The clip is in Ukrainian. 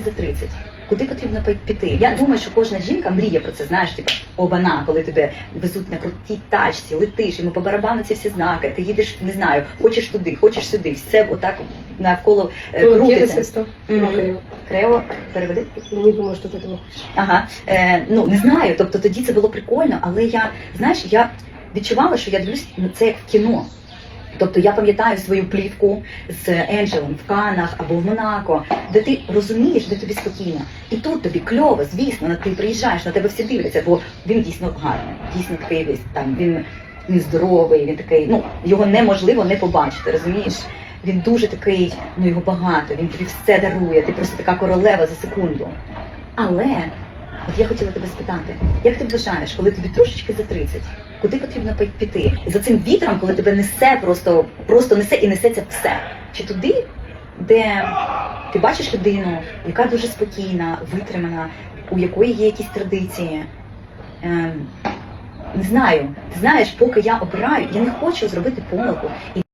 трошечки за 30. Куди потрібно піти? Я думаю, що кожна жінка мріє про це, знаєш, типу, обана, коли тебе везуть на крутій тачці, летиш, йому по барабану ці всі знаки, ти їдеш, не знаю, хочеш туди, хочеш сюди, все отак навколо е, Какое крутиться. Крео, переведи. Не думаю, ты этого хочешь. Ага, е, ну не знаю. Тобто тоді це було прикольно, але я, знаєш, я відчувала, що я дивлюсь на це як в кіно. Тобто я пам'ятаю свою плівку з Енджелом в Канах або в Монако, де ти розумієш, де тобі спокійно. І тут тобі кльово, звісно, на ти приїжджаєш, на тебе всі дивляться, бо він дійсно гарний, дійсно такий весь там. Він, він здоровий, він такий, ну його неможливо не побачити, розумієш? Він дуже такий, ну його багато, він тобі все дарує, ти просто така королева за секунду. Але от я хотіла тебе спитати, як ти вважаєш, коли тобі трошечки за 30, куди потрібно піти? За цим вітром, коли тебе несе просто, просто несе і несеться все. Чи туди, де ти бачиш людину, яка дуже спокійна, витримана, у якої є якісь традиції? Ем, не знаю, ти знаєш, поки я обираю, я не хочу зробити помилку.